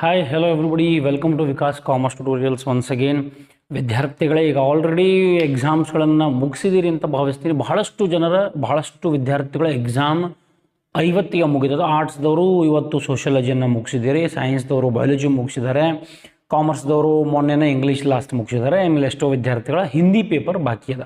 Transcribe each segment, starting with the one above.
Hi hello everybody welcome to Vikas Commerce Tutorials once again ವಿದ್ಯಾರ್ಥಿಗಳೇ, ಈಗ already ಎಕ್ಸಾಮ್ಸ್ಗಳನ್ನು ಮುಗಿಸಿದ್ದೀರಿ ಅಂತ ಭಾವಿಸ್ತೀನಿ. ಬಹಳಷ್ಟು ಜನರ, ಬಹಳಷ್ಟು ವಿದ್ಯಾರ್ಥಿಗಳ ಎಕ್ಸಾಮ್ ಐವತ್ತಿಗೆ ಮುಗಿದದ ಆರ್ಟ್ಸ್ದವರು ಇವತ್ತು ಸೋಷಿಯಾಲಜಿಯನ್ನು ಮುಗಿಸಿದ್ದೀರಿ ಸೈನ್ಸ್ದವರು ಬಯಾಲಜಿ ಮುಗಿಸಿದ್ದಾರೆ ಕಾಮರ್ಸ್ದವರು ಮೊನ್ನೆನೇ ಇಂಗ್ಲೀಷ್ ಲಾಸ್ಟ್ ಮುಗಿಸಿದ್ದಾರೆ ಆಮೇಲೆ ಎಷ್ಟೋ ವಿದ್ಯಾರ್ಥಿಗಳ ಹಿಂದಿ ಪೇಪರ್ ಬಾಕಿ ಅದ.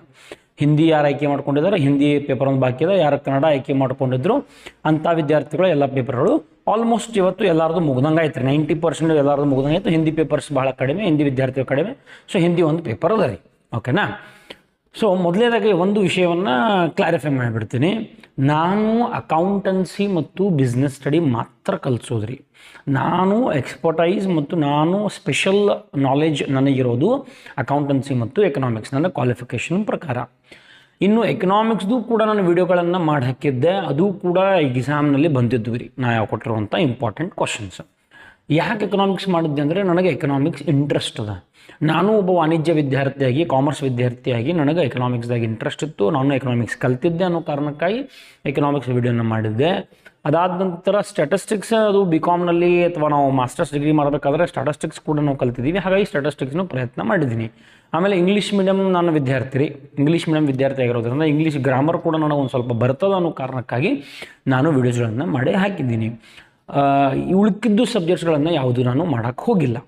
ಹಿಂದಿ ಯಾರು ಆಯ್ಕೆ ಮಾಡ್ಕೊಂಡಿದ್ದಾರೆ? ಹಿಂದಿ ಪೇಪರ್ ಒಂದು ಬಾಕಿ ಇದೆ. ಯಾರು ಕನ್ನಡ ಆಯ್ಕೆ ಮಾಡ್ಕೊಂಡಿದ್ರು? ಅಂಥ ವಿದ್ಯಾರ್ಥಿಗಳು ಎಲ್ಲ ಪೇಪರ್ಗಳು ಆಲ್ಮೋಸ್ಟ್ ಇವತ್ತು ಎಲ್ಲರದು ಮುಗ್ದಂಗೆ ಆಯ್ತು ರೀ. ನೈಂಟಿ ಪರ್ಸೆಂಟ್ ಎಲ್ಲರದು ಮುಗ್ದಂಗೆ ಆಯ್ತು. ಹಿಂದಿ ಪೇಪರ್ಸ್ ಭಾಳ ಕಡಿಮೆ, ಹಿಂದಿ ವಿದ್ಯಾರ್ಥಿಗಳು ಕಡಿಮೆ. ಸೊ ಹಿಂದಿ ಒಂದು ಪೇಪರ್ ಅದ ರೀ. ಓಕೆನಾ ಸೊ ಮೊದಲನೇದಾಗಿ ಒಂದು ವಿಷಯವನ್ನು ಕ್ಲಾರಿಫೈ ಮಾಡಿಬಿಡ್ತೀನಿ. ನಾನು ಅಕೌಂಟೆನ್ಸಿ ಮತ್ತು ಬಿಸ್ನೆಸ್ ಸ್ಟಡಿ ಮಾತ್ರ ಕಲಿಸೋದ್ರಿ. ನಾನು ಎಕ್ಸ್ಪರ್ಟೈಸ್ ಮತ್ತು ನಾನು ಸ್ಪೆಷಲ್ ನಾಲೆಜ್ ನನಗಿರೋದು ಅಕೌಂಟೆನ್ಸಿ ಮತ್ತು ಎಕನಾಮಿಕ್ಸ್ ನನ್ನ ಕ್ವಾಲಿಫಿಕೇಷನ್ ಪ್ರಕಾರ. ಇನ್ನು ಎಕನಾಮಿಕ್ಸ್ದು ಕೂಡ ನಾನು ವಿಡಿಯೋಗಳನ್ನು ಮಾಡಿ ಹಾಕಿದ್ದೆ ಅದು ಕೂಡ ಎಕ್ಸಾಮ್ನಲ್ಲಿ ಬಂದಿದ್ವಿ ರೀ ನಾ ಯಾವ ಕೊಟ್ಟಿರುವಂಥ ಇಂಪಾರ್ಟೆಂಟ್ ಕ್ವಶನ್ಸ್ ಯಾಕೆ ಎಕನಾಮಿಕ್ಸ್ ಮಾಡಿದ್ದೆ ಅಂದರೆ ನನಗೆ ಎಕನಾಮಿಕ್ಸ್ ಇಂಟ್ರೆಸ್ಟ್ ಅದ. ನಾನು ಒಬ್ಬ ವಾಣಿಜ್ಯ ವಿದ್ಯಾರ್ಥಿಯಾಗಿ ಕಾಮರ್ಸ್ ವಿದ್ಯಾರ್ಥಿಯಾಗಿ ನನಗೆ ಎಕನಾಮಿಕ್ಸ್ದಾಗ ಇಂಟ್ರೆಸ್ಟ್ ಇತ್ತು. ನಾನು ಎಕನಾಮಿಕ್ಸ್ ಕಲ್ತಿದ್ದೆ ಅನ್ನೋ ಕಾರಣಕ್ಕಾಗಿ ಎಕನಾಮಿಕ್ಸ್ ವಿಡಿಯೋನ ಮಾಡಿದ್ದೆ. ಅದಾದ ನಂತರ ಸ್ಟ್ಯಾಟಿಸ್ಟಿಕ್ಸ್ ಅದು ಬಿ ಕಾಮ್ನಲ್ಲಿ ಅಥವಾ ನಾವು ಮಾಸ್ಟರ್ಸ್ ಡಿಗ್ರಿ ಮಾಡಬೇಕಾದ್ರೆ ಸ್ಟ್ಯಾಟಿಸ್ಟಿಕ್ಸ್ ಕೂಡ ನಾವು ಕಲ್ತಿದ್ದೀವಿ ಹಾಗಾಗಿ ಸ್ಟ್ಯಾಟಿಸ್ಟಿಕ್ಸ್ನು ಪ್ರಯತ್ನ ಮಾಡಿದ್ದೀನಿ ಆಮೇಲೆ ಇಂಗ್ಲೀಷ್ ಮೀಡಿಯಮ್ ನಾನು ವಿದ್ಯಾರ್ಥಿ ರೀ ಇಂಗ್ಲೀಷ್ ಮೀಡಿಯಮ್ ವಿದ್ಯಾರ್ಥಿ ಆಗಿರೋದ್ರಿಂದ ಇಂಗ್ಲೀಷ್ ಗ್ರಾಮರ್ ಕೂಡ ನನಗೆ ಒಂದು ಸ್ವಲ್ಪ ಬರ್ತದೆ ಅನ್ನೋ ಕಾರಣಕ್ಕಾಗಿ ನಾನು ವಿಡಿಯೋಸ್ಗಳನ್ನು ಮಾಡಿ ಹಾಕಿದ್ದೀನಿ. ಉಳ್ಕಿದ್ದು ಸಬ್ಜೆಕ್ಟ್ಸ್ಗಳನ್ನು ಯಾವುದು ನಾನು ಮಾಡೋಕ್ಕೆ ಹೋಗಿಲ್ಲ.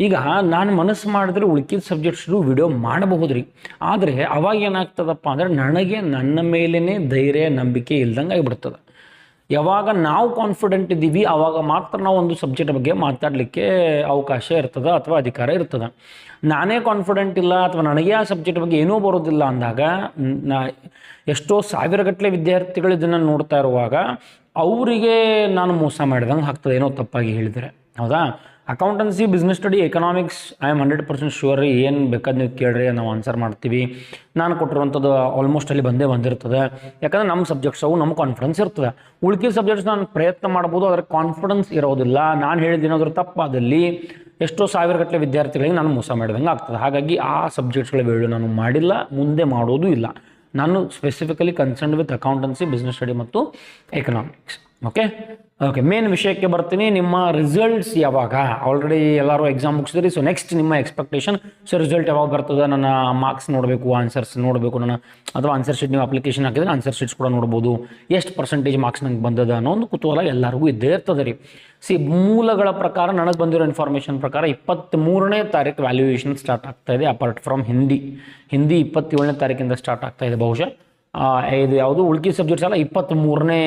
ಈಗ ನಾನು ಮನಸ್ಸು ಮಾಡಿದ್ರೆ ಉಳ್ಕಿದ ಸಬ್ಜೆಕ್ಟ್ಸ್ದು ವಿಡಿಯೋ ಮಾಡಬಹುದು ರೀ ಆದರೆ ಅವಾಗ ಏನಾಗ್ತದಪ್ಪ ಅಂದರೆ ನನಗೆ ನನ್ನ ಮೇಲೇ ಧೈರ್ಯ, ನಂಬಿಕೆ ಇಲ್ದಂಗೆ ಆಗಿಬಿಡ್ತದೆ. ಯಾವಾಗ ನಾವು ಕಾನ್ಫಿಡೆಂಟ್ ಇದ್ದೀವಿ ಆವಾಗ ಮಾತ್ರ ನಾವು ಒಂದು ಸಬ್ಜೆಕ್ಟ್ ಬಗ್ಗೆ ಮಾತಾಡಲಿಕ್ಕೆ ಅವಕಾಶ ಇರ್ತದೆ ಅಥವಾ ಅಧಿಕಾರ ಇರ್ತದೆ. ನಾನೇ ಕಾನ್ಫಿಡೆಂಟ್ ಇಲ್ಲ ಅಥವಾ ನನಗೆ ಆ ಸಬ್ಜೆಕ್ಟ್ ಬಗ್ಗೆ ಏನೂ ಬರೋದಿಲ್ಲ ಅಂದಾಗ, ನಾ, ಎಷ್ಟೋ ಸಾವಿರಗಟ್ಟಲೆ ವಿದ್ಯಾರ್ಥಿಗಳು ಇದನ್ನು ನೋಡ್ತಾ ಇರುವಾಗ ಅವರಿಗೆ ನಾನು ಮೋಸ ಮಾಡಿದಂಗೆ ಆಗ್ತದೆ. ಏನೋ ತಪ್ಪಾಗಿ ಹೇಳಿದರೆ. ಹೌದಾ? Accountancy business study economics I am hundred percent sure ಏನು ಬೇಕಾದ ನೀವು ಕೇಳ್ರಿ ನಾವು ಆನ್ಸರ್ ಮಾಡ್ತೀವಿ. ನಾನು ಕೊಟ್ಟಿರುವಂಥದ್ದು ಆಲ್ಮೋಸ್ಟ್ ಅಲ್ಲಿ ಬಂದೇ ಬಂದಿರ್ತದೆ. ಯಾಕಂದ್ರೆ ನಮ್ಮ ಸಬ್ಜೆಕ್ಟ್ಸ್ ಅವು ನಮ್ಮ ಕಾನ್ಫಿಡೆನ್ಸ್ ಇರ್ತದೆ. ಉಳ್ಕಿದ ಸಬ್ಜೆಕ್ಟ್ಸ್ ನಾನು ಪ್ರಯತ್ನ ಮಾಡ್ಬೋದು ಅದರ ಕಾನ್ಫಿಡೆನ್ಸ್ ಇರೋದಿಲ್ಲ. ನಾನು ಹೇಳಿದ್ದೇನಾದರೂ ತಪ್ಪಾದಲ್ಲಿ ಎಷ್ಟೋ ಸಾವಿರಗಟ್ಟಲೆ ವಿದ್ಯಾರ್ಥಿಗಳಿಗೆ ನಾನು ಮೋಸ ಮಾಡಿದಂಗೆ ಆಗ್ತದೆ. ಹಾಗಾಗಿ ಆ ಸಬ್ಜೆಕ್ಟ್ಸ್ಗಳ ವೇಳು ನಾನು ಮಾಡಿಲ್ಲ, ಮುಂದೆ ಮಾಡೋದು ಇಲ್ಲ. ನಾನು specifically concern with accountancy business study ಮತ್ತು ಎಕನಾಮಿಕ್ಸ್ ಓಕೆ ಓಕೆ ಮೇನ್ ವಿಷಯಕ್ಕೆ ಬರ್ತೀನಿ. ನಿಮ್ಮ ರಿಸಲ್ಟ್ಸ್ ಯಾವಾಗ? ಆಲ್ರೆಡಿ ಎಲ್ಲರೂ ಎಕ್ಸಾಮ್ ಮುಗಿಸಿದ್ರಿ ಸೊ ನೆಕ್ಸ್ಟ್ ನಿಮ್ಮ ಎಕ್ಸ್ಪೆಕ್ಟೇಷನ್ ಸೊ ರಿಸಲ್ಟ್ ಯಾವಾಗ ಬರ್ತದೆ? ನನ್ನ ಮಾರ್ಕ್ಸ್ ನೋಡಬೇಕು ಆನ್ಸರ್ಸ್ ನೋಡಬೇಕು, ನನ್ನ ಅಥವಾ ಆನ್ಸರ್ ಶೀಟ್ ನೀವು ಅಪ್ಲಿಕೇಶನ್ ಹಾಕಿದ್ರೆ ಆನ್ಸರ್ ಶೀಟ್ಸ್ ಕೂಡ ನೋಡ್ಬೋದು. ಎಷ್ಟು ಪರ್ಸೆಂಟೇಜ್ ಮಾರ್ಕ್ಸ್ ನಂಗೆ ಬಂದದ ಅನ್ನೋ ಒಂದು ಕುತೂಹಲ ಎಲ್ಲರಿಗೂ ಇದ್ದೇ ಇರ್ತದೆ ರೀ. ಸಿ ಮೂಲಗಳ ಪ್ರಕಾರ ನನಗೆ ಬಂದಿರೋ ಇನ್ಫಾರ್ಮೇಷನ್ ಪ್ರಕಾರ ಇಪ್ಪತ್ತ್ಮೂರನೇ ತಾರೀಕು ವ್ಯಾಲ್ಯೂಯೇಷನ್ ಸ್ಟಾರ್ಟ್ ಆಗ್ತಾ ಇದೆ ಅಪಾರ್ಟ್ ಫ್ರಮ್ ಹಿಂದಿ ಹಿಂದಿ ಇಪ್ಪತ್ತೇಳನೇ ತಾರೀಕಿಂದ ಸ್ಟಾರ್ಟ್ ಆಗ್ತಾ ಇದೆ ಬಹುಶಃ. ಇದು ಯಾವುದು? ಉಳ್ಕಿ ಸಬ್ಜೆಕ್ಟ್ಸ್ ಎಲ್ಲ ಇಪ್ಪತ್ತ್ಮೂರನೇ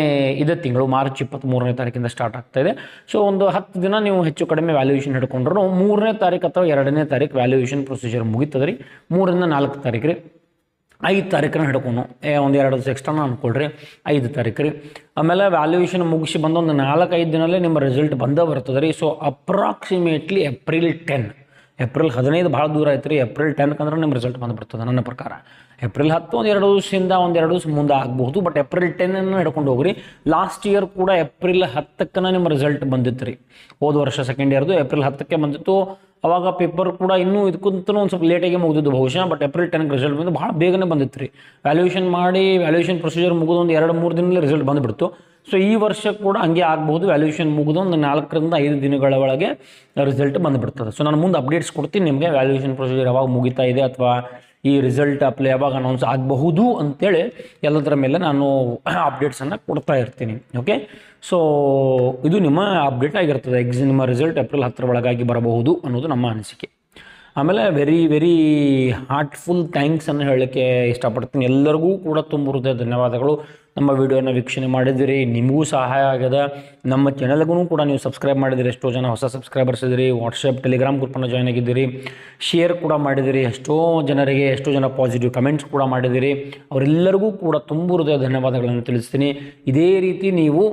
ಇದೇ ತಿಂಗಳು, ಮಾರ್ಚ್ ಇಪ್ಪತ್ತ್ಮೂರನೇ ತಾರೀಕಿಂದ ಸ್ಟಾರ್ಟ್ ಆಗ್ತಾ ಇದೆ. ಸೊ ಒಂದು ಹತ್ತು ದಿನ ನೀವು ಹೆಚ್ಚು ಕಡಿಮೆ ವ್ಯಾಲ್ಯೂಯೇಷನ್ ಹಿಡ್ಕೊಂಡ್ರು, ಮೂರನೇ ತಾರೀಕು ಅಥವಾ ಎರಡನೇ ತಾರೀಕು ವ್ಯಾಲ್ಯೂಯೇಷನ್ ಪ್ರೊಸೀಜರ್ ಮುಗಿತದೆ ರೀ ಮೂರರಿಂದ ನಾಲ್ಕು ತಾರೀಕು ರೀ. ಐದು ತಾರೀಕನ್ನ ಹಿಡ್ಕೊಂಡು ಒಂದು ಎರಡು ದಿವಸ ಎಕ್ಸ್ಟ್ರಾನ ಅನ್ಕೊಳ್ರಿ. ಐದು ತಾರೀಕು ರೀ. ಆಮೇಲೆ ವ್ಯಾಲ್ಯೂಯೇಷನ್ ಮುಗಿಸಿ ಬಂದು ಒಂದು ನಾಲ್ಕೈದು ದಿನಲ್ಲೇ ನಿಮ್ಮ ರಿಸಲ್ಟ್ ಬಂದೇ ಬರ್ತದೆ ರೀ so approximately April ten April ಹದಿನೈದು ಭಾಳ ದೂರ ಐತೆ ರೀ ಏಪ್ರಿಲ್ ಟೆನ್ಕ್ ಅಂದ್ರೆ ನಿಮ್ಮ ರಿಸಲ್ಟ್ ಬಂದುಬಿಡ್ತದೆ ನನ್ನ ಪ್ರಕಾರ. ಏಪ್ರಿಲ್ ಹತ್ತು ಒಂದು ಎರಡು ದಿವಸದಿಂದ ಒಂದು ಎರಡು ದಿವಸ ಮುಂದೆ ಆಗಬಹುದು ಬಟ್ ಏಪ್ರಿಲ್ ಟೆನ್ನನ್ನು ಹಿಡ್ಕೊಂಡು ಹೋಗ್ರಿ. ಲಾಸ್ಟ್ ಇಯರ್ ಕೂಡ ಏಪ್ರಿಲ್ ಹತ್ತಕ್ಕನ ನಿಮ್ಮ ರಿಸಲ್ಟ್ ಬಂದಿತ್ತು ರೀ ಹೋದ ವರ್ಷ ಸೆಕೆಂಡ್ ಇಯರ್ದು ಏಪ್ರಿಲ್ ಹತ್ತಕ್ಕೆ ಬಂದಿತ್ತು. ಅವಾಗ ಪೇಪರ್ ಕೂಡ ಇನ್ನೂ ಇದಕ್ಕಿಂತ ಒಂದು ಸ್ವಲ್ಪ ಲೇಟಾಗಿ ಮುಗಿದಿದ್ದು ಬಹುಶಃ ಬಟ್ ಏಪ್ರಿಲ್ ಟೆನ್ಗೆ ರಿಸಲ್ಟ್ ಬಂದು ಭಾಳ ಬೇಗನೆ ಬಂದಿತ್ತು ರೀ. ವ್ಯಾಲ್ಯೂಯೇಷನ್ ಮಾಡಿ ವ್ಯಾಲ್ಯೂಯೇಷನ್ ಪ್ರೊಸೀಜರ್ ಮುಗಿದು ಒಂದು ಎರಡು, ಮೂರು ದಿನದಲ್ಲಿ ರಿಸಲ್ಟ್ ಬಂದುಬಿಡ್ತು. ಸೊ ಈ ವರ್ಷ ಕೂಡ ಹಂಗೆ ಆಗ್ಬೋದು ವ್ಯಾಲ್ಯೂಯೇಷನ್ ಮುಗಿದು ಒಂದು ನಾಲ್ಕರಿಂದ ಐದು ದಿನಗಳ ಒಳಗೆ ರಿಸಲ್ಟ್ ಬಂದುಬಿಡ್ತದೆ. ಸೊ ನಾನು ಮುಂದೆ ಅಪ್ಡೇಟ್ಸ್ ಕೊಡ್ತೀನಿ ನಿಮಗೆ ವ್ಯಾಲ್ಯೂಯೇಷನ್ ಪ್ರೊಸೀಜರ್ ಯಾವಾಗ ಮುಗಿತಾ ಇದೆ ಅಥವಾ ಈ ರಿಸಲ್ಟ್ ಅಪ್ಲೈ ಯಾವಾಗ ಅನೌನ್ಸ್ ಆಗಬಹುದು ಅಂತೇಳಿ ಎಲ್ಲದರ ಮೇಲೆ ನಾನು ಅಪ್ಡೇಟ್ಸನ್ನು ಕೊಡ್ತಾ ಇರ್ತೀನಿ ಓಕೆ ಸೊ ಇದು ನಿಮ್ಮ ಅಪ್ಡೇಟ್ ಆಗಿರ್ತದೆ. ಎಕ್ಸ್ ನಿಮ್ಮ ರಿಸಲ್ಟ್ ಏಪ್ರಿಲ್ ಹತ್ತರ ಒಳಗಾಗಿ ಬರಬಹುದು ಅನ್ನೋದು ನಮ್ಮ ಅನಿಸಿಕೆ. ಆಮೇಲೆ ವೆರಿ ವೆರಿ ಹಾರ್ಟ್ಫುಲ್ ಥ್ಯಾಂಕ್ಸ್ ಅನ್ನು ಹೇಳಲಿಕ್ಕೆ ಇಷ್ಟಪಡ್ತೀನಿ. ಎಲ್ಲರಿಗೂ ಕೂಡ ತುಂಬ ಹೃದಯ ಧನ್ಯವಾದಗಳು. ನಮ್ಮ ವಿಡಿಯೋನ ವೀಕ್ಷಣೆ ಮಾಡಿದಿರಿ, ನಿಮಗೂ ಸಹಾಯ ಆಗಿದೆ ನಮ್ಮ ಚಾನಲ್ಗೂ ಕೂಡ ನೀವು ಸಬ್ಸ್ಕ್ರೈಬ್ ಮಾಡಿದಿರಿ, ಎಷ್ಟೋ ಜನ ಹೊಸ ಸಬ್ಸ್ಕ್ರೈಬರ್ಸ್ ಇದ್ದೀರಿ ವಾಟ್ಸಪ್ ಟೆಲಿಗ್ರಾಮ್ ಗ್ರೂಪನ್ನು ಜಾಯ್ನ್ ಆಗಿದ್ದೀರಿ. ಶೇರ್ ಕೂಡ ಮಾಡಿದಿರಿ, ಎಷ್ಟೋ ಜನರಿಗೆ, ಎಷ್ಟೋ ಜನ ಪಾಸಿಟಿವ್ ಕಮೆಂಟ್ಸ್ ಕೂಡ ಮಾಡಿದಿರಿ. ಅವರೆಲ್ಲರಿಗೂ ಕೂಡ ತುಂಬ ಹೃದಯ ಧನ್ಯವಾದಗಳನ್ನು ತಿಳಿಸ್ತೀನಿ. ಇದೇ ರೀತಿ ನೀವು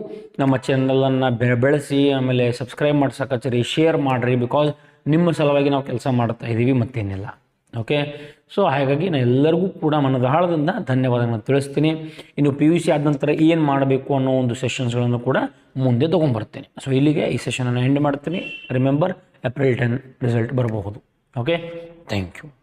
ನಮ್ಮ ಚಾನಲನ್ನು ಬೆಳೆಸಿ, ಆಮೇಲೆ ಸಬ್ಸ್ಕ್ರೈಬ್ ಮಾಡ್ಸಕತ್ತೀರಿ ಶೇರ್ ಮಾಡಿರಿ ಬಿಕಾಸ್ ನಿಮ್ಮ ಸಲುವಾಗಿ ನಾವು ಕೆಲಸ ಮಾಡ್ತಾ ಇದ್ದೀವಿ, ಮತ್ತೇನಿಲ್ಲ. ಓಕೆ ಸೊ ಹಾಗಾಗಿ ನಾನು ಎಲ್ಲರಿಗೂ ಕೂಡ ಮನದಾಳದಿಂದ ಧನ್ಯವಾದಗಳನ್ನು ತಿಳಿಸ್ತೀನಿ. ಇನ್ನು ಪಿ ಯು ಸಿ ಆದ ನಂತರ ಏನು ಮಾಡಬೇಕು ಅನ್ನೋ ಒಂದು ಸೆಷನ್ಸ್ಗಳನ್ನು ಕೂಡ ಮುಂದೆ ತೊಗೊಂಡ್ಬರ್ತೀನಿ. ಸೊ ಇಲ್ಲಿಗೆ ಈ ಸೆಷನನ್ನು ಎಂಡ್ ಮಾಡ್ತೀನಿ. ರಿಮೆಂಬರ್ ಏಪ್ರಿಲ್ ಟೆನ್ ರಿಸಲ್ಟ್ ಬರಬಹುದು. Okay thank you